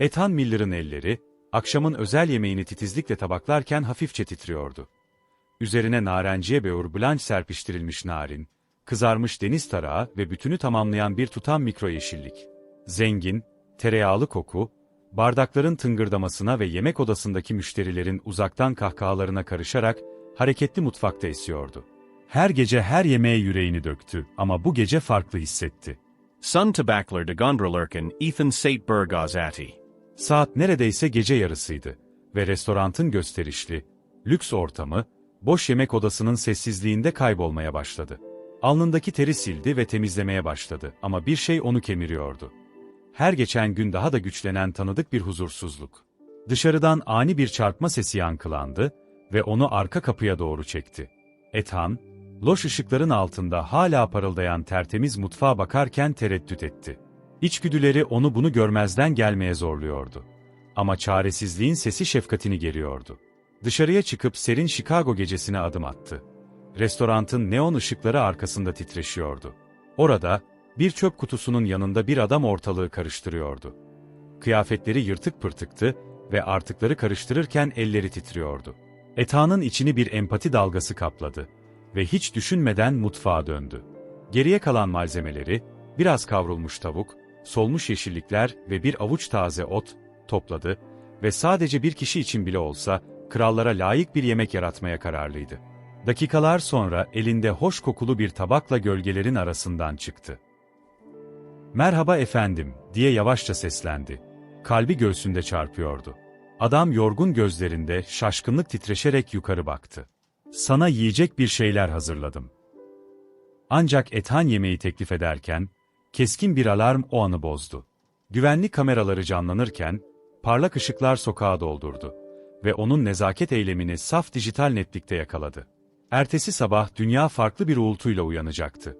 Ethan Miller'ın elleri, akşamın özel yemeğini titizlikle tabaklarken hafifçe titriyordu. Üzerine narenciye beurre blanche serpiştirilmiş narin, kızarmış deniz tarağı ve bütünü tamamlayan bir tutam mikro yeşillik. Zengin, tereyağlı koku, bardakların tıngırdamasına ve yemek odasındaki müşterilerin uzaktan kahkahalarına karışarak hareketli mutfakta esiyordu. Her gece her yemeğe yüreğini döktü ama bu gece farklı hissetti. Sun tabakler de Gondrelurken Ethan St. Bergazati. Saat neredeyse gece yarısıydı ve restorantın gösterişli, lüks ortamı, boş yemek odasının sessizliğinde kaybolmaya başladı. Alnındaki teri sildi ve temizlemeye başladı ama bir şey onu kemiriyordu. Her geçen gün daha da güçlenen tanıdık bir huzursuzluk. Dışarıdan ani bir çarpma sesi yankılandı ve onu arka kapıya doğru çekti. Ethan, loş ışıkların altında hala parıldayan tertemiz mutfağa bakarken tereddüt etti. İçgüdüleri onu bunu görmezden gelmeye zorluyordu. Ama çaresizliğin sesi şefkatini geriyordu. Dışarıya çıkıp serin Chicago gecesine adım attı. Restorantın neon ışıkları arkasında titreşiyordu. Orada, bir çöp kutusunun yanında bir adam ortalığı karıştırıyordu. Kıyafetleri yırtık pırtıktı ve artıkları karıştırırken elleri titriyordu. Ethanın içini bir empati dalgası kapladı ve hiç düşünmeden mutfağa döndü. Geriye kalan malzemeleri, biraz kavrulmuş tavuk, solmuş yeşillikler ve bir avuç taze ot topladı ve sadece bir kişi için bile olsa krallara layık bir yemek yaratmaya kararlıydı. Dakikalar sonra elinde hoş kokulu bir tabakla gölgelerin arasından çıktı. Merhaba efendim, diye yavaşça seslendi. Kalbi göğsünde çarpıyordu. Adam yorgun gözlerinde şaşkınlık titreşerek yukarı baktı. Sana yiyecek bir şeyler hazırladım. Ancak Ethan yemeği teklif ederken, keskin bir alarm o anı bozdu. Güvenlik kameraları canlanırken, parlak ışıklar sokağa doldurdu ve onun nezaket eylemini saf dijital netlikte yakaladı. Ertesi sabah dünya farklı bir uğultuyla uyanacaktı.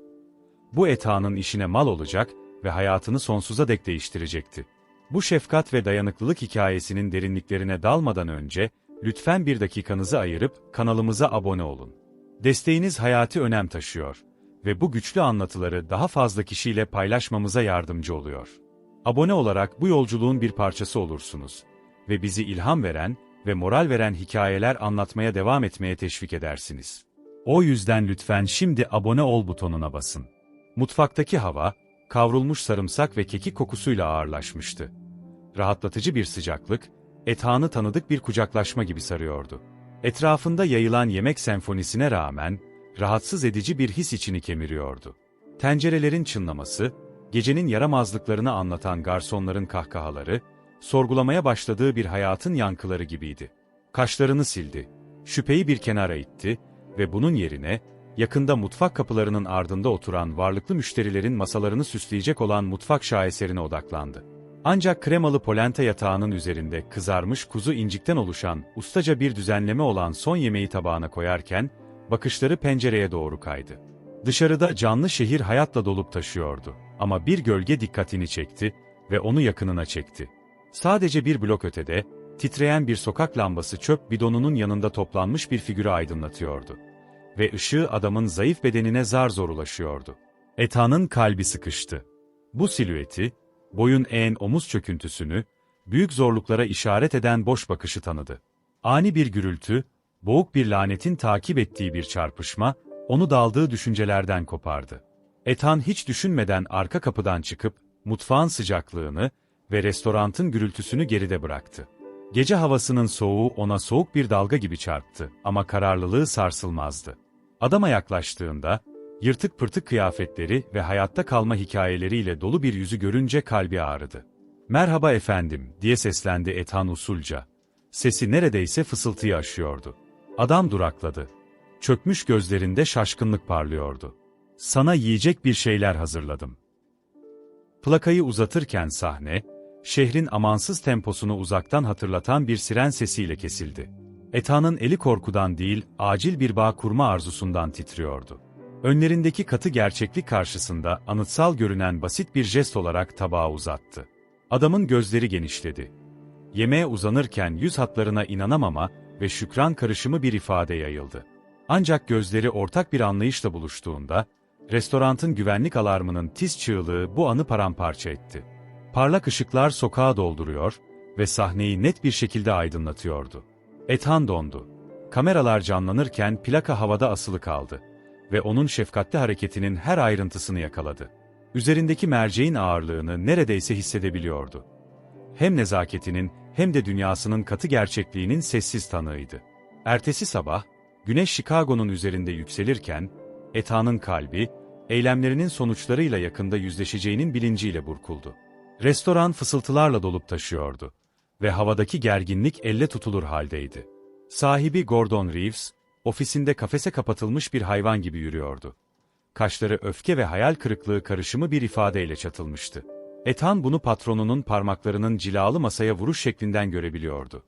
Bu Ethan'ın işine mal olacak ve hayatını sonsuza dek değiştirecekti. Bu şefkat ve dayanıklılık hikayesinin derinliklerine dalmadan önce, lütfen bir dakikanızı ayırıp kanalımıza abone olun. Desteğiniz hayati önem taşıyor ve bu güçlü anlatıları daha fazla kişiyle paylaşmamıza yardımcı oluyor. Abone olarak bu yolculuğun bir parçası olursunuz ve bizi ilham veren ve moral veren hikayeler anlatmaya devam etmeye teşvik edersiniz. O yüzden lütfen şimdi abone ol butonuna basın. Mutfaktaki hava, kavrulmuş sarımsak ve kekik kokusuyla ağırlaşmıştı. Rahatlatıcı bir sıcaklık, Ethan'ı tanıdık bir kucaklaşma gibi sarıyordu. Etrafında yayılan yemek senfonisine rağmen, rahatsız edici bir his içini kemiriyordu. Tencerelerin çınlaması, gecenin yaramazlıklarını anlatan garsonların kahkahaları, sorgulamaya başladığı bir hayatın yankıları gibiydi. Kaşlarını sildi, şüpheyi bir kenara itti ve bunun yerine, yakında mutfak kapılarının ardında oturan varlıklı müşterilerin masalarını süsleyecek olan mutfak şaheserine odaklandı. Ancak kremalı polenta yatağının üzerinde kızarmış kuzu incikten oluşan ustaca bir düzenleme olan son yemeği tabağına koyarken, bakışları pencereye doğru kaydı. Dışarıda canlı şehir hayatla dolup taşıyordu ama bir gölge dikkatini çekti ve onu yakınına çekti. Sadece bir blok ötede, titreyen bir sokak lambası çöp bidonunun yanında toplanmış bir figürü aydınlatıyordu. Ve ışığı adamın zayıf bedenine zar zor ulaşıyordu. Ethan'ın kalbi sıkıştı. Bu silüeti, boyun eğen omuz çöküntüsünü, büyük zorluklara işaret eden boş bakışı tanıdı. Ani bir gürültü, boğuk bir lanetin takip ettiği bir çarpışma, onu daldığı düşüncelerden kopardı. Ethan hiç düşünmeden arka kapıdan çıkıp, mutfağın sıcaklığını ve restorantın gürültüsünü geride bıraktı. Gece havasının soğuğu ona soğuk bir dalga gibi çarptı ama kararlılığı sarsılmazdı. Adama yaklaştığında, yırtık pırtık kıyafetleri ve hayatta kalma hikayeleriyle dolu bir yüzü görünce kalbi ağrıdı. Merhaba efendim, diye seslendi Ethan usulca. Sesi neredeyse fısıltıyı aşıyordu. Adam durakladı. Çökmüş gözlerinde şaşkınlık parlıyordu. Sana yiyecek bir şeyler hazırladım. Plakayı uzatırken sahne, şehrin amansız temposunu uzaktan hatırlatan bir siren sesiyle kesildi. Ethan'ın eli korkudan değil, acil bir bağ kurma arzusundan titriyordu. Önlerindeki katı gerçeklik karşısında anıtsal görünen basit bir jest olarak tabağı uzattı. Adamın gözleri genişledi. Yemeğe uzanırken yüz hatlarına inanamama ve şükran karışımı bir ifade yayıldı. Ancak gözleri ortak bir anlayışla buluştuğunda, restorantın güvenlik alarmının tiz çığlığı bu anı paramparça etti. Parlak ışıklar sokağı dolduruyor ve sahneyi net bir şekilde aydınlatıyordu. Ethan dondu. Kameralar canlanırken plaka havada asılı kaldı ve onun şefkatli hareketinin her ayrıntısını yakaladı. Üzerindeki merceğin ağırlığını neredeyse hissedebiliyordu. Hem nezaketinin hem de dünyasının katı gerçekliğinin sessiz tanığıydı. Ertesi sabah, güneş Chicago'nun üzerinde yükselirken, Ethan'ın kalbi, eylemlerinin sonuçlarıyla yakında yüzleşeceğinin bilinciyle burkuldu. Restoran fısıltılarla dolup taşıyordu ve havadaki gerginlik elle tutulur haldeydi. Sahibi Gordon Reeves, ofisinde kafese kapatılmış bir hayvan gibi yürüyordu. Kaşları öfke ve hayal kırıklığı karışımı bir ifadeyle çatılmıştı. Ethan bunu patronunun parmaklarının cilalı masaya vuruş şeklinden görebiliyordu.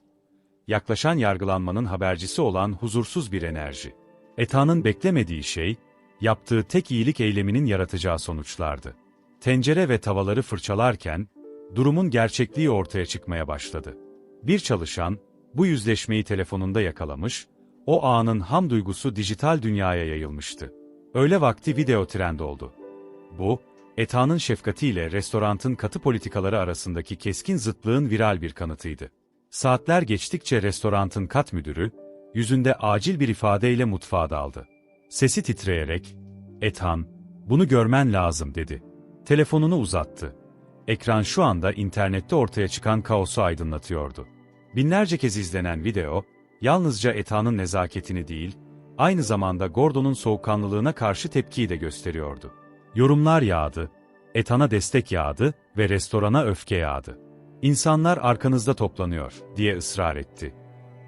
Yaklaşan yargılanmanın habercisi olan huzursuz bir enerji. Ethan'ın beklemediği şey, yaptığı tek iyilik eyleminin yaratacağı sonuçlardı. Tencere ve tavaları fırçalarken, durumun gerçekliği ortaya çıkmaya başladı. Bir çalışan, bu yüzleşmeyi telefonunda yakalamış, o anın ham duygusu dijital dünyaya yayılmıştı. Öyle vakti video trend oldu. Bu, Ethan'ın şefkatiyle restorantın katı politikaları arasındaki keskin zıtlığın viral bir kanıtıydı. Saatler geçtikçe restorantın kat müdürü, yüzünde acil bir ifadeyle mutfağa daldı. Sesi titreyerek, Ethan, bunu görmen lazım dedi. Telefonunu uzattı. Ekran şu anda internette ortaya çıkan kaosu aydınlatıyordu. Binlerce kez izlenen video, yalnızca Ethan'ın nezaketini değil, aynı zamanda Gordon'un soğukkanlılığına karşı tepkiyi de gösteriyordu. Yorumlar yağdı, Ethan'a destek yağdı ve restorana öfke yağdı. İnsanlar arkanızda toplanıyor, diye ısrar etti.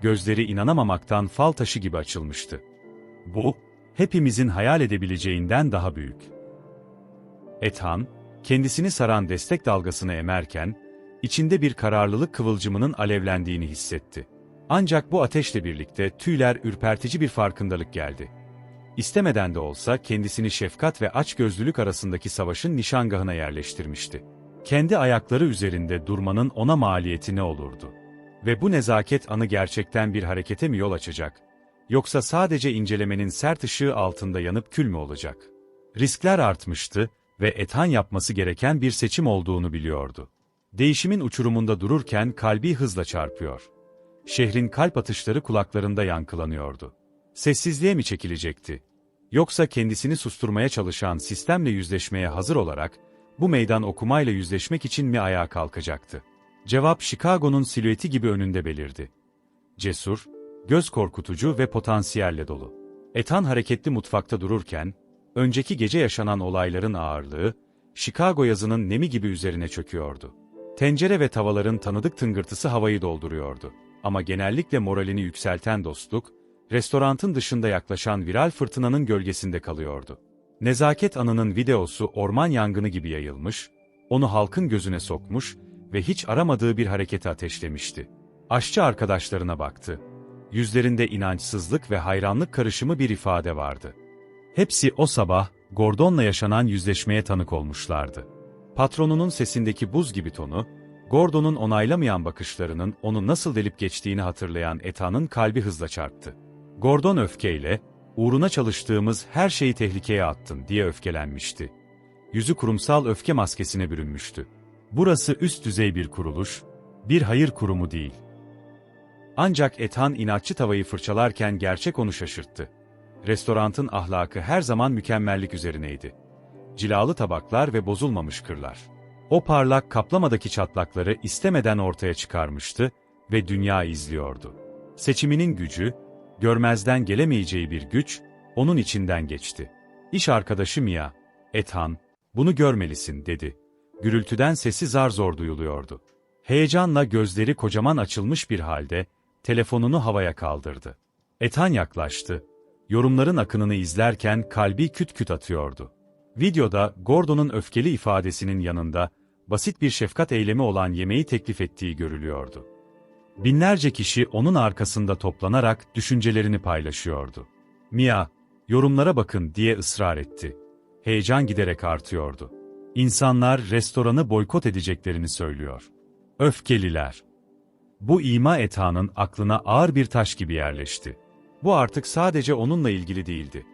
Gözleri inanamamaktan fal taşı gibi açılmıştı. Bu, hepimizin hayal edebileceğinden daha büyük. Ethan, kendisini saran destek dalgasını emerken, içinde bir kararlılık kıvılcımının alevlendiğini hissetti. Ancak bu ateşle birlikte tüyler ürpertici bir farkındalık geldi. İstemeden de olsa kendisini şefkat ve açgözlülük arasındaki savaşın nişangahına yerleştirmişti. Kendi ayakları üzerinde durmanın ona maliyeti ne olurdu? Ve bu nezaket anı gerçekten bir harekete mi yol açacak? Yoksa sadece incelemenin sert ışığı altında yanıp kül mü olacak? Riskler artmıştı ve Ethan yapması gereken bir seçim olduğunu biliyordu. Değişimin uçurumunda dururken kalbi hızla çarpıyor. Şehrin kalp atışları kulaklarında yankılanıyordu. Sessizliğe mi çekilecekti? Yoksa kendisini susturmaya çalışan sistemle yüzleşmeye hazır olarak, bu meydan okumayla yüzleşmek için mi ayağa kalkacaktı? Cevap Chicago'nun silüeti gibi önünde belirdi. Cesur, göz korkutucu ve potansiyelle dolu. Ethan hareketli mutfakta dururken, önceki gece yaşanan olayların ağırlığı, Chicago yazının nemi gibi üzerine çöküyordu. Tencere ve tavaların tanıdık tıngırtısı havayı dolduruyordu. Ama genellikle moralini yükselten dostluk, restorantın dışında yaklaşan viral fırtınanın gölgesinde kalıyordu. Nezaket anının videosu orman yangını gibi yayılmış, onu halkın gözüne sokmuş ve hiç aramadığı bir hareketi ateşlemişti. Aşçı arkadaşlarına baktı. Yüzlerinde inançsızlık ve hayranlık karışımı bir ifade vardı. Hepsi o sabah, Gordon'la yaşanan yüzleşmeye tanık olmuşlardı. Patronunun sesindeki buz gibi tonu, Gordon'un onaylamayan bakışlarının onu nasıl delip geçtiğini hatırlayan Ethan'ın kalbi hızla çarptı. Gordon öfkeyle, uğruna çalıştığımız her şeyi tehlikeye attın diye öfkelenmişti. Yüzü kurumsal öfke maskesine bürünmüştü. Burası üst düzey bir kuruluş, bir hayır kurumu değil. Ancak Ethan inatçı tavayı fırçalarken gerçek onu şaşırttı. Restorantın ahlakı her zaman mükemmellik üzerineydi. Cilalı tabaklar ve bozulmamış kırlar. O parlak kaplamadaki çatlakları istemeden ortaya çıkarmıştı ve dünya izliyordu. Seçiminin gücü, görmezden gelemeyeceği bir güç, onun içinden geçti. İş arkadaşı Mia, Ethan, bunu görmelisin dedi. Gürültüden sesi zar zor duyuluyordu. Heyecanla gözleri kocaman açılmış bir halde, telefonunu havaya kaldırdı. Ethan yaklaştı. Yorumların akınını izlerken kalbi küt küt atıyordu. Videoda Gordon'un öfkeli ifadesinin yanında basit bir şefkat eylemi olan yemeği teklif ettiği görülüyordu. Binlerce kişi onun arkasında toplanarak düşüncelerini paylaşıyordu. Mia, yorumlara bakın diye ısrar etti. Heyecan giderek artıyordu. İnsanlar restoranı boykot edeceklerini söylüyor. Öfkeliler. Bu ima Ethan'ın aklına ağır bir taş gibi yerleşti. Bu artık sadece onunla ilgili değildi.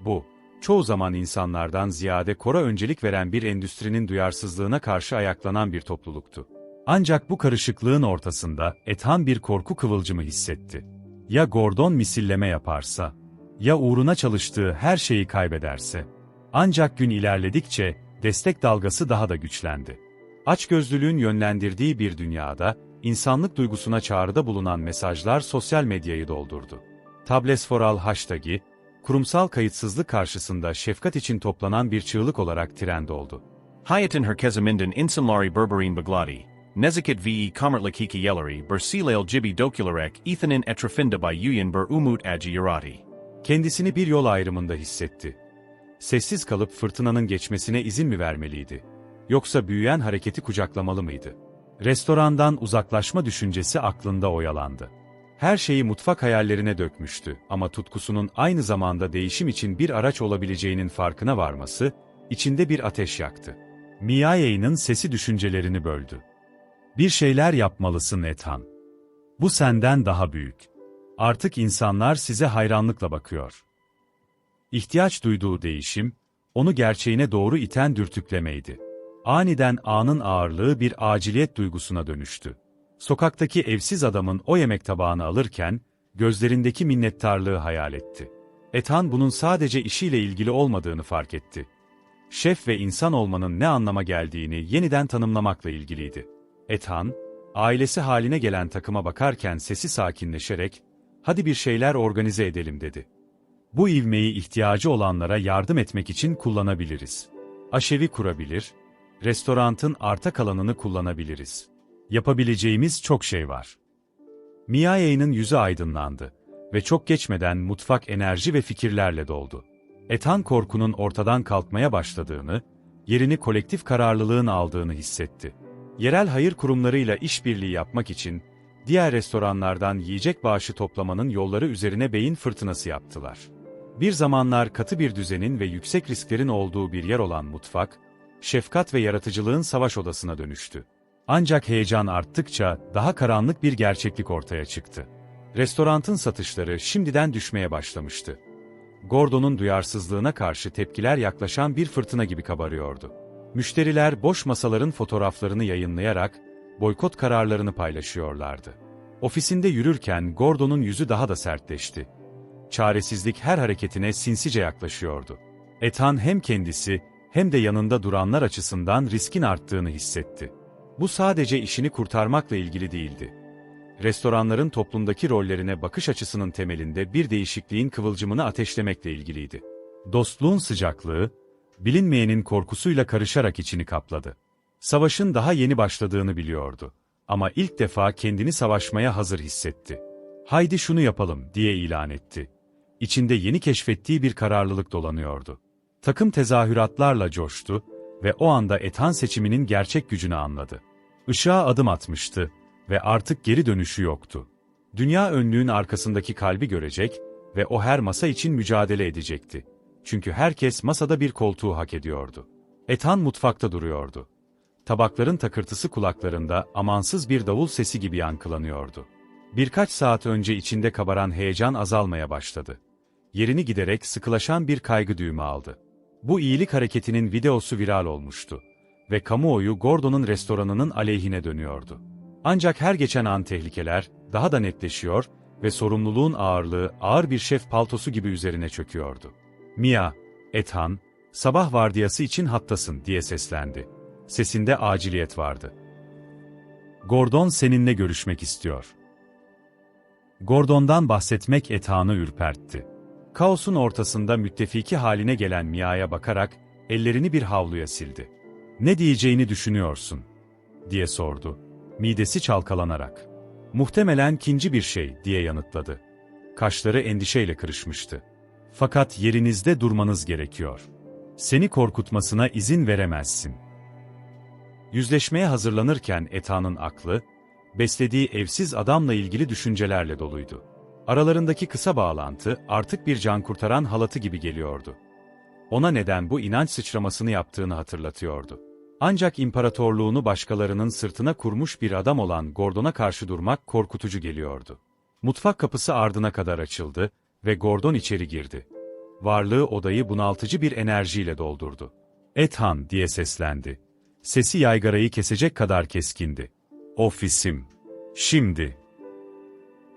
Bu, çoğu zaman insanlardan ziyade kora öncelik veren bir endüstrinin duyarsızlığına karşı ayaklanan bir topluluktu. Ancak bu karışıklığın ortasında Ethan bir korku kıvılcımı hissetti. Ya Gordon misilleme yaparsa? Ya uğruna çalıştığı her şeyi kaybederse? Ancak gün ilerledikçe destek dalgası daha da güçlendi. Açgözlülüğün yönlendirdiği bir dünyada, insanlık duygusuna çağrıda bulunan mesajlar sosyal medyayı doldurdu. Tablesforal hashtag'i, kurumsal kayıtsızlık karşısında şefkat için toplanan bir çığlık olarak trend oldu. Hayatin herkeziminden insanları berberin begladi. Nezakit ve kamertlik hikayeleri bersilail gibi dokularek Ethan'in etrafında by Yuyan ber umut acı yarati. Kendisini bir yol ayrımında hissetti. Sessiz kalıp fırtınanın geçmesine izin mi vermeliydi? Yoksa büyüyen hareketi kucaklamalı mıydı? Restorandan uzaklaşma düşüncesi aklında oyalandı. Her şeyi mutfak hayallerine dökmüştü ama tutkusunun aynı zamanda değişim için bir araç olabileceğinin farkına varması, içinde bir ateş yaktı. Miaye'nin sesi düşüncelerini böldü. Bir şeyler yapmalısın Ethan. Bu senden daha büyük. Artık insanlar size hayranlıkla bakıyor. İhtiyaç duyduğu değişim, onu gerçeğine doğru iten dürtüklemeydi. Aniden anın ağırlığı bir aciliyet duygusuna dönüştü. Sokaktaki evsiz adamın o yemek tabağını alırken, gözlerindeki minnettarlığı hayal etti. Ethan bunun sadece işiyle ilgili olmadığını fark etti. Şef ve insan olmanın ne anlama geldiğini yeniden tanımlamakla ilgiliydi. Ethan, ailesi haline gelen takıma bakarken sesi sakinleşerek, hadi bir şeyler organize edelim dedi. Bu ivmeyi ihtiyacı olanlara yardım etmek için kullanabiliriz. Aşevi kurabilir, restorantın arta kalanını kullanabiliriz. Yapabileceğimiz çok şey var. Miaye'nin yüzü aydınlandı ve çok geçmeden mutfak enerji ve fikirlerle doldu. Ethan korkunun ortadan kalkmaya başladığını, yerini kolektif kararlılığın aldığını hissetti. Yerel hayır kurumlarıyla işbirliği yapmak için diğer restoranlardan yiyecek bağışı toplamanın yolları üzerine beyin fırtınası yaptılar. Bir zamanlar katı bir düzenin ve yüksek risklerin olduğu bir yer olan mutfak, şefkat ve yaratıcılığın savaş odasına dönüştü. Ancak heyecan arttıkça daha karanlık bir gerçeklik ortaya çıktı. Restorantın satışları şimdiden düşmeye başlamıştı. Gordon'un duyarsızlığına karşı tepkiler yaklaşan bir fırtına gibi kabarıyordu. Müşteriler boş masaların fotoğraflarını yayınlayarak boykot kararlarını paylaşıyorlardı. Ofisinde yürürken Gordon'un yüzü daha da sertleşti. Çaresizlik her hareketine sinsice yaklaşıyordu. Ethan hem kendisi hem de yanında duranlar açısından riskin arttığını hissetti. Bu sadece işini kurtarmakla ilgili değildi. Restoranların toplumdaki rollerine bakış açısının temelinde bir değişikliğin kıvılcımını ateşlemekle ilgiliydi. Dostluğun sıcaklığı, bilinmeyenin korkusuyla karışarak içini kapladı. Savaşın daha yeni başladığını biliyordu. Ama ilk defa kendini savaşmaya hazır hissetti. Haydi şunu yapalım diye ilan etti. İçinde yeni keşfettiği bir kararlılık dolanıyordu. Takım tezahüratlarla coştu ve o anda Ethan seçiminin gerçek gücünü anladı. Işığa adım atmıştı ve artık geri dönüşü yoktu. Dünya önlüğün arkasındaki kalbi görecek ve o her masa için mücadele edecekti. Çünkü herkes masada bir koltuğu hak ediyordu. Ethan mutfakta duruyordu. Tabakların takırtısı kulaklarında amansız bir davul sesi gibi yankılanıyordu. Birkaç saat önce içinde kabaran heyecan azalmaya başladı. Yerini giderek sıkılaşan bir kaygı düğümü aldı. Bu iyilik hareketinin videosu viral olmuştu ve kamuoyu Gordon'un restoranının aleyhine dönüyordu. Ancak her geçen an tehlikeler daha da netleşiyor ve sorumluluğun ağırlığı ağır bir şef paltosu gibi üzerine çöküyordu. Mia, Ethan, sabah vardiyası için hattasın diye seslendi. Sesinde aciliyet vardı. Gordon seninle görüşmek istiyor. Gordon'dan bahsetmek Ethan'ı ürpertti. Kaosun ortasında müttefiki haline gelen Mia'ya bakarak ellerini bir havluya sildi. Ne diyeceğini düşünüyorsun? diye sordu. Midesi çalkalanarak. Muhtemelen kinci bir şey diye yanıtladı. Kaşları endişeyle kırışmıştı. Fakat yerinizde durmanız gerekiyor. Seni korkutmasına izin veremezsin. Yüzleşmeye hazırlanırken Ethan'ın aklı, beslediği evsiz adamla ilgili düşüncelerle doluydu. Aralarındaki kısa bağlantı artık bir can kurtaran halatı gibi geliyordu. Ona neden bu inanç sıçramasını yaptığını hatırlatıyordu. Ancak imparatorluğunu başkalarının sırtına kurmuş bir adam olan Gordon'a karşı durmak korkutucu geliyordu. Mutfak kapısı ardına kadar açıldı ve Gordon içeri girdi. varlığı odayı bunaltıcı bir enerjiyle doldurdu. Ethan diye seslendi. Sesi yaygarayı kesecek kadar keskindi. Ofisim. Şimdi.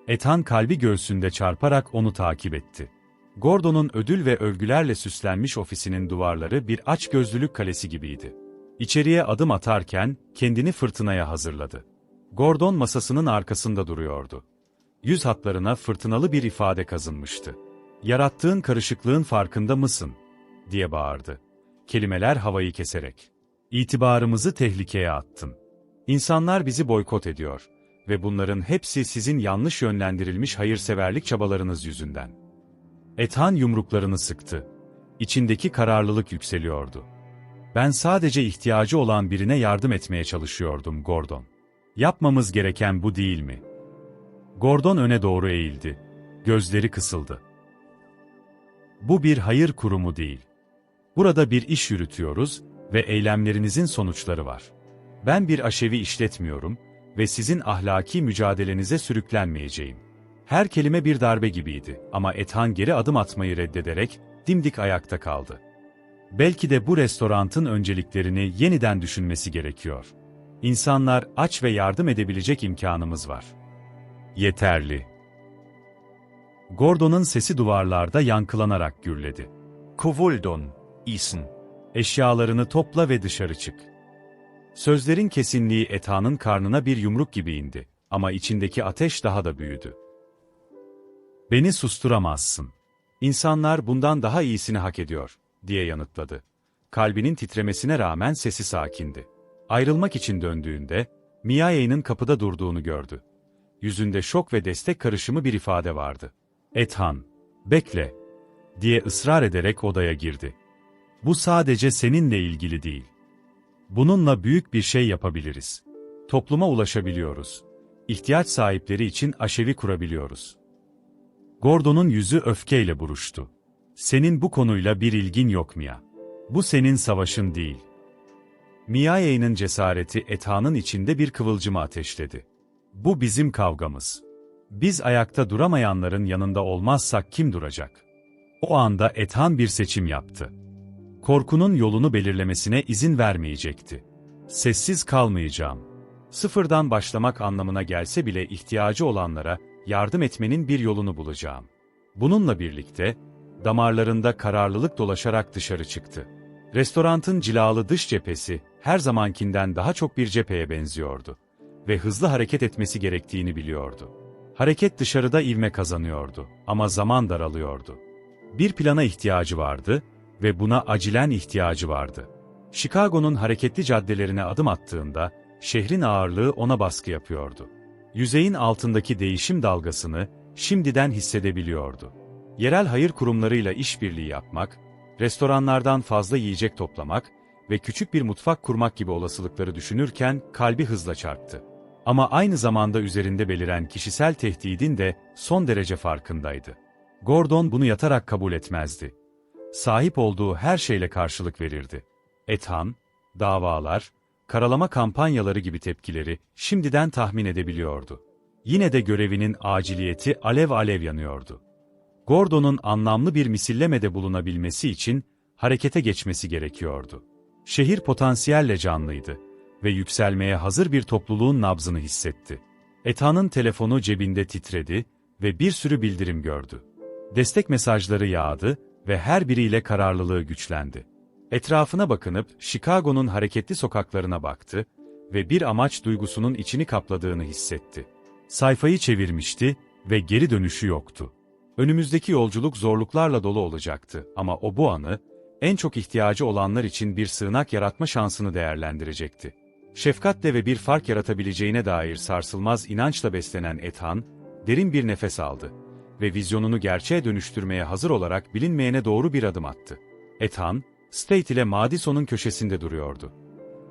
Ethan kalbi göğsünde çarparak onu takip etti. Gordon'un ödül ve övgülerle süslenmiş ofisinin duvarları bir açgözlülük kalesi gibiydi. İçeriye adım atarken kendini fırtınaya hazırladı. Gordon masasının arkasında duruyordu. Yüz hatlarına fırtınalı bir ifade kazınmıştı. Yarattığın karışıklığın farkında mısın? diye bağırdı. Kelimeler havayı keserek. İtibarımızı tehlikeye attın. İnsanlar bizi boykot ediyor ve bunların hepsi sizin yanlış yönlendirilmiş hayırseverlik çabalarınız yüzünden. Ethan yumruklarını sıktı. İçindeki kararlılık yükseliyordu. Ben sadece ihtiyacı olan birine yardım etmeye çalışıyordum Gordon. Yapmamız gereken bu değil mi? Gordon öne doğru eğildi. Gözleri kısıldı. Bu bir hayır kurumu değil. Burada bir iş yürütüyoruz ve eylemlerinizin sonuçları var. Ben bir aşevi işletmiyorum ve sizin ahlaki mücadelenize sürüklenmeyeceğim. Her kelime bir darbe gibiydi ama Ethan geri adım atmayı reddederek dimdik ayakta kaldı. Belki de bu restorantın önceliklerini yeniden düşünmesi gerekiyor. İnsanlar aç ve yardım edebilecek imkanımız var. Yeterli. Gordon'un sesi duvarlarda yankılanarak gürledi. Kovuldon, Isen. Eşyalarını topla ve dışarı çık. Sözlerin kesinliği Ethan'ın karnına bir yumruk gibi indi ama içindeki ateş daha da büyüdü. Beni susturamazsın. İnsanlar bundan daha iyisini hak ediyor, diye yanıtladı. Kalbinin titremesine rağmen sesi sakindi. Ayrılmak için döndüğünde, Miaye'nin kapıda durduğunu gördü. Yüzünde şok ve destek karışımı bir ifade vardı. Ethan, bekle, diye ısrar ederek odaya girdi. Bu sadece seninle ilgili değil. Bununla büyük bir şey yapabiliriz. Topluma ulaşabiliyoruz. İhtiyaç sahipleri için aşevi kurabiliyoruz. Gordon'un yüzü öfkeyle buruştu. Senin bu konuyla bir ilgin yok Mia. Bu senin savaşın değil. Miaye'nin cesareti Ethan'ın içinde bir kıvılcımı ateşledi. Bu bizim kavgamız. Biz ayakta duramayanların yanında olmazsak kim duracak? O anda Ethan bir seçim yaptı. Korkunun yolunu belirlemesine izin vermeyecekti. Sessiz kalmayacağım. Sıfırdan başlamak anlamına gelse bile ihtiyacı olanlara yardım etmenin bir yolunu bulacağım. Bununla birlikte, damarlarında kararlılık dolaşarak dışarı çıktı. Restorantın cilalı dış cephesi, her zamankinden daha çok bir cepheye benziyordu. Ve hızlı hareket etmesi gerektiğini biliyordu. Hareket dışarıda ivme kazanıyordu ama zaman daralıyordu. Bir plana ihtiyacı vardı ve buna acilen ihtiyacı vardı. Chicago'nun hareketli caddelerine adım attığında, şehrin ağırlığı ona baskı yapıyordu. Yüzeyin altındaki değişim dalgasını şimdiden hissedebiliyordu. Yerel hayır kurumlarıyla işbirliği yapmak, restoranlardan fazla yiyecek toplamak ve küçük bir mutfak kurmak gibi olasılıkları düşünürken kalbi hızla çarptı. Ama aynı zamanda üzerinde beliren kişisel tehdidin de son derece farkındaydı. Gordon bunu yatarak kabul etmezdi. Sahip olduğu her şeyle karşılık verirdi. Ethan, davalar, karalama kampanyaları gibi tepkileri şimdiden tahmin edebiliyordu. Yine de görevinin aciliyeti alev alev yanıyordu. Gordon'un anlamlı bir misillemede bulunabilmesi için harekete geçmesi gerekiyordu. Şehir potansiyelle canlıydı ve yükselmeye hazır bir topluluğun nabzını hissetti. Ethan'ın telefonu cebinde titredi ve bir sürü bildirim gördü. Destek mesajları yağdı ve her biriyle kararlılığı güçlendi. Etrafına bakınıp Chicago'nun hareketli sokaklarına baktı ve bir amaç duygusunun içini kapladığını hissetti. Sayfayı çevirmişti ve geri dönüşü yoktu. Önümüzdeki yolculuk zorluklarla dolu olacaktı ama o bu anı, en çok ihtiyacı olanlar için bir sığınak yaratma şansını değerlendirecekti. Şefkatle ve bir fark yaratabileceğine dair sarsılmaz inançla beslenen Ethan, derin bir nefes aldı ve vizyonunu gerçeğe dönüştürmeye hazır olarak bilinmeyene doğru bir adım attı. Ethan, State ile Madison'un köşesinde duruyordu.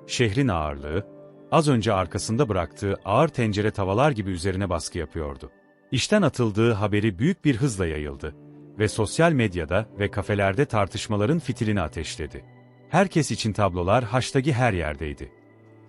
Şehrin ağırlığı, az önce arkasında bıraktığı ağır tencere tavalar gibi üzerine baskı yapıyordu. İşten atıldığı haberi büyük bir hızla yayıldı ve sosyal medyada ve kafelerde tartışmaların fitilini ateşledi. Herkes için tablolar hashtag'i her yerdeydi.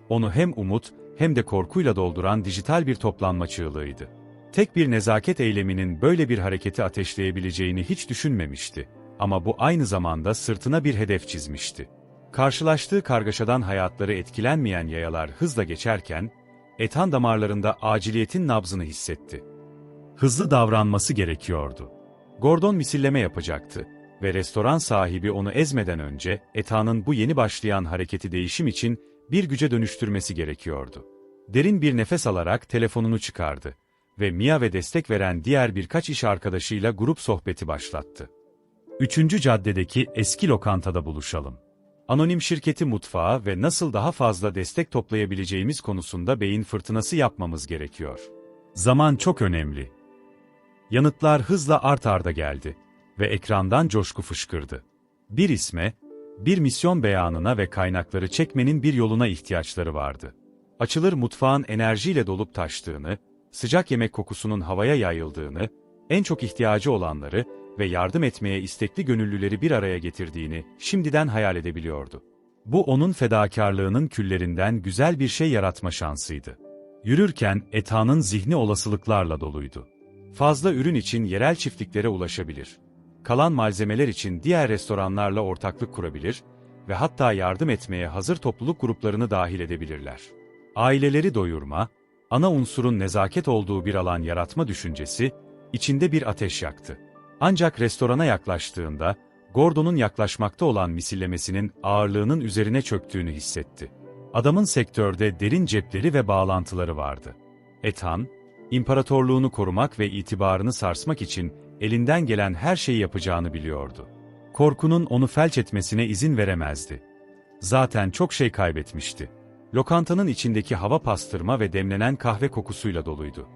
Onu hem umut hem de korkuyla dolduran dijital bir toplanma çığlığıydı. Tek bir nezaket eyleminin böyle bir hareketi ateşleyebileceğini hiç düşünmemişti. Ama bu aynı zamanda sırtına bir hedef çizmişti. Karşılaştığı kargaşadan hayatları etkilenmeyen yayalar hızla geçerken, Ethan damarlarında aciliyetin nabzını hissetti. Hızlı davranması gerekiyordu. Gordon misilleme yapacaktı ve restoran sahibi onu ezmeden önce Ethan'ın bu yeni başlayan hareketi değişim için bir güce dönüştürmesi gerekiyordu. Derin bir nefes alarak telefonunu çıkardı ve Mia ve destek veren diğer birkaç iş arkadaşıyla grup sohbeti başlattı. Üçüncü caddedeki eski lokantada buluşalım. Anonim şirketi mutfağı ve nasıl daha fazla destek toplayabileceğimiz konusunda beyin fırtınası yapmamız gerekiyor. Zaman çok önemli. Yanıtlar hızla art arda geldi ve ekrandan coşku fışkırdı. Bir isme, bir misyon beyanına ve kaynakları çekmenin bir yoluna ihtiyaçları vardı. Açılır mutfağın enerjiyle dolup taştığını, sıcak yemek kokusunun havaya yayıldığını, en çok ihtiyacı olanları ve yardım etmeye istekli gönüllüleri bir araya getirdiğini şimdiden hayal edebiliyordu. Bu onun fedakarlığının küllerinden güzel bir şey yaratma şansıydı. Yürürken Ethan'ın zihni olasılıklarla doluydu. Fazla ürün için yerel çiftliklere ulaşabilir. Kalan malzemeler için diğer restoranlarla ortaklık kurabilir ve hatta yardım etmeye hazır topluluk gruplarını dahil edebilirler. Aileleri doyurma, ana unsurun nezaket olduğu bir alan yaratma düşüncesi, içinde bir ateş yaktı. Ancak restorana yaklaştığında, Gordon'un yaklaşmakta olan misillemesinin ağırlığının üzerine çöktüğünü hissetti. Adamın sektörde derin cepleri ve bağlantıları vardı. Ethan, imparatorluğunu korumak ve itibarını sarsmak için elinden gelen her şeyi yapacağını biliyordu. Korkunun onu felç etmesine izin veremezdi. Zaten çok şey kaybetmişti. Lokantanın içindeki hava pastırma ve demlenen kahve kokusuyla doluydu.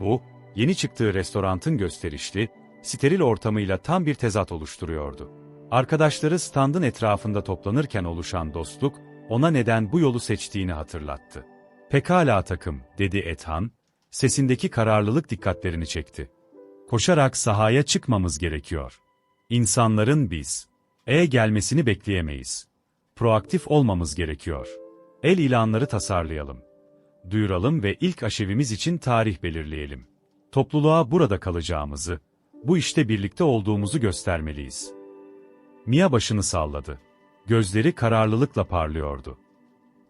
Bu, yeni çıktığı restorantın gösterişli, steril ortamıyla tam bir tezat oluşturuyordu. Arkadaşları standın etrafında toplanırken oluşan dostluk, ona neden bu yolu seçtiğini hatırlattı. Pekala takım, dedi Ethan, sesindeki kararlılık dikkatlerini çekti. Koşarak sahaya çıkmamız gerekiyor. İnsanların biz, E gelmesini bekleyemeyiz. Proaktif olmamız gerekiyor. El ilanları tasarlayalım. Duyuralım ve ilk aşevimiz için tarih belirleyelim. Topluluğa burada kalacağımızı, bu işte birlikte olduğumuzu göstermeliyiz. Mia başını salladı. Gözleri kararlılıkla parlıyordu.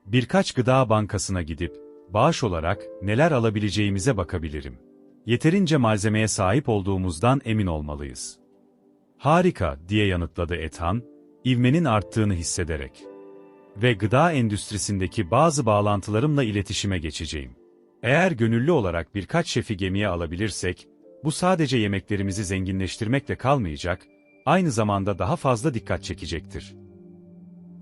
Birkaç gıda bankasına gidip, bağış olarak neler alabileceğimize bakabilirim. Yeterince malzemeye sahip olduğumuzdan emin olmalıyız. Harika, diye yanıtladı Ethan, ivmenin arttığını hissederek. Ve gıda endüstrisindeki bazı bağlantılarımla iletişime geçeceğim. Eğer gönüllü olarak birkaç şefi gemiye alabilirsek, bu sadece yemeklerimizi zenginleştirmekle kalmayacak, aynı zamanda daha fazla dikkat çekecektir.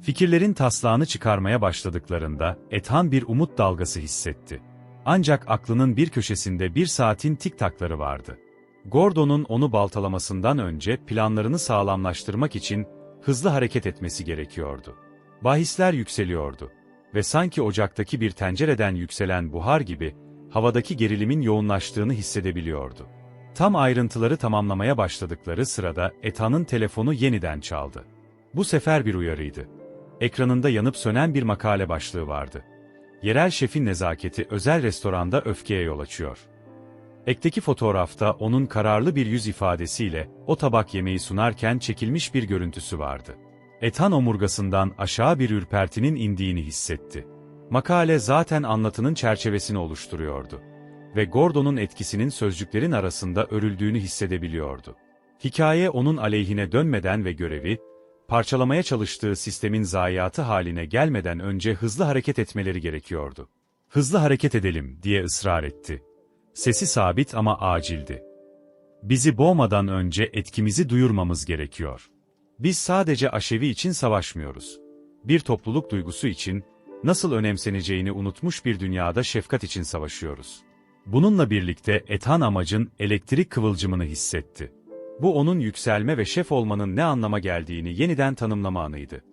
Fikirlerin taslağını çıkarmaya başladıklarında, Ethan bir umut dalgası hissetti. Ancak aklının bir köşesinde bir saatin tik-takları vardı. Gordon'un onu baltalamasından önce planlarını sağlamlaştırmak için hızlı hareket etmesi gerekiyordu. Bahisler yükseliyordu ve sanki ocaktaki bir tencereden yükselen buhar gibi havadaki gerilimin yoğunlaştığını hissedebiliyordu. Tam ayrıntıları tamamlamaya başladıkları sırada Ethan'ın telefonu yeniden çaldı. Bu sefer bir uyarıydı. Ekranında yanıp sönen bir makale başlığı vardı. Yerel şefin nezaketi özel restoranda öfkeye yol açıyor. Ekteki fotoğrafta onun kararlı bir yüz ifadesiyle o tabak yemeği sunarken çekilmiş bir görüntüsü vardı. Ethan omurgasından aşağı bir ürpertinin indiğini hissetti. Makale zaten anlatının çerçevesini oluşturuyordu ve Gordon'un etkisinin sözcüklerin arasında örüldüğünü hissedebiliyordu. Hikaye onun aleyhine dönmeden ve görevi, parçalamaya çalıştığı sistemin zayiatı haline gelmeden önce hızlı hareket etmeleri gerekiyordu. Hızlı hareket edelim diye ısrar etti. Sesi sabit ama acildi. Bizi boğmadan önce etkimizi duyurmamız gerekiyor. Biz sadece aşevi için savaşmıyoruz. Bir topluluk duygusu için, nasıl önemseneceğini unutmuş bir dünyada şefkat için savaşıyoruz. Bununla birlikte Ethan amacın elektrik kıvılcımını hissetti. Bu onun yükselme ve şef olmanın ne anlama geldiğini yeniden tanımlama anıydı.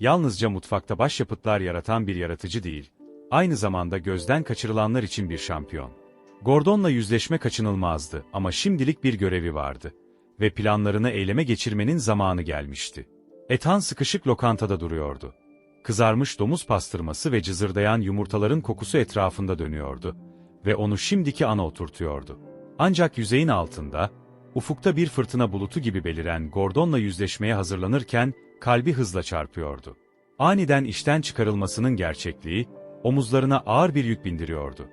Yalnızca mutfakta başyapıtlar yaratan bir yaratıcı değil, aynı zamanda gözden kaçırılanlar için bir şampiyon. Gordon'la yüzleşme kaçınılmazdı ama şimdilik bir görevi vardı ve planlarını eyleme geçirmenin zamanı gelmişti. Ethan sıkışık lokantada duruyordu. Kızarmış domuz pastırması ve cızırdayan yumurtaların kokusu etrafında dönüyordu ve onu şimdiki ana oturtuyordu. Ancak yüzeyin altında, Ufukta bir fırtına bulutu gibi beliren Gordon'la yüzleşmeye hazırlanırken kalbi hızla çarpıyordu. Aniden işten çıkarılmasının gerçekliği omuzlarına ağır bir yük bindiriyordu.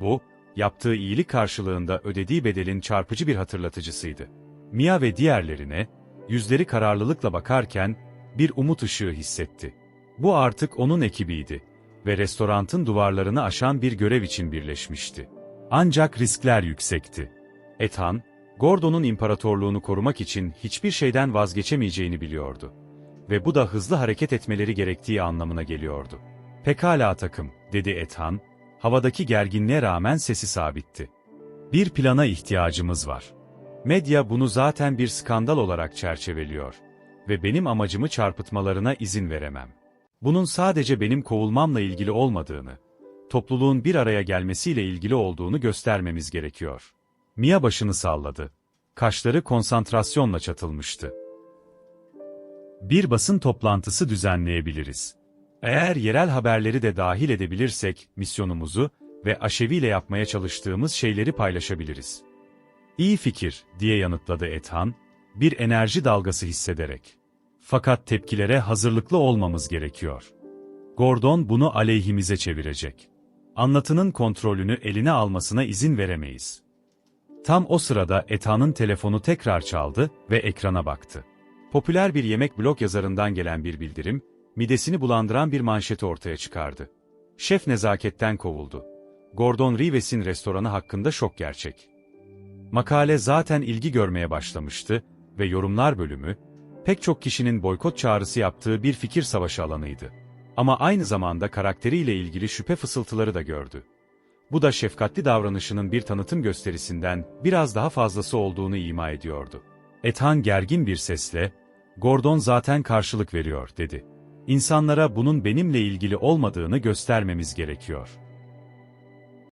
Bu, yaptığı iyilik karşılığında ödediği bedelin çarpıcı bir hatırlatıcısıydı. Mia ve diğerlerine, yüzleri kararlılıkla bakarken, bir umut ışığı hissetti. Bu artık onun ekibiydi ve restorantın duvarlarını aşan bir görev için birleşmişti. Ancak riskler yüksekti. Ethan, Gordon'un imparatorluğunu korumak için hiçbir şeyden vazgeçemeyeceğini biliyordu. Ve bu da hızlı hareket etmeleri gerektiği anlamına geliyordu. Pekala takım, dedi Ethan, havadaki gerginliğe rağmen sesi sabitti. Bir plana ihtiyacımız var. Medya bunu zaten bir skandal olarak çerçeveliyor ve benim amacımı çarpıtmalarına izin veremem. Bunun sadece benim kovulmamla ilgili olmadığını, topluluğun bir araya gelmesiyle ilgili olduğunu göstermemiz gerekiyor. Mia başını salladı. Kaşları konsantrasyonla çatılmıştı. Bir basın toplantısı düzenleyebiliriz. Eğer yerel haberleri de dahil edebilirsek misyonumuzu ve Aşevi ile yapmaya çalıştığımız şeyleri paylaşabiliriz. İyi fikir, diye yanıtladı Ethan, bir enerji dalgası hissederek. Fakat tepkilere hazırlıklı olmamız gerekiyor. Gordon bunu aleyhimize çevirecek. Anlatının kontrolünü eline almasına izin veremeyiz. Tam o sırada Ethan'ın telefonu tekrar çaldı ve ekrana baktı. Popüler bir yemek blog yazarından gelen bir bildirim, midesini bulandıran bir manşeti ortaya çıkardı. Şef nezaketten kovuldu. Gordon Rives'in restoranı hakkında şok gerçek. Makale zaten ilgi görmeye başlamıştı ve yorumlar bölümü, pek çok kişinin boykot çağrısı yaptığı bir fikir savaşı alanıydı. Ama aynı zamanda karakteriyle ilgili şüphe fısıltıları da gördü. Bu da şefkatli davranışının bir tanıtım gösterisinden biraz daha fazlası olduğunu ima ediyordu. Ethan gergin bir sesle, Gordon zaten karşılık veriyor, dedi. İnsanlara bunun benimle ilgili olmadığını göstermemiz gerekiyor.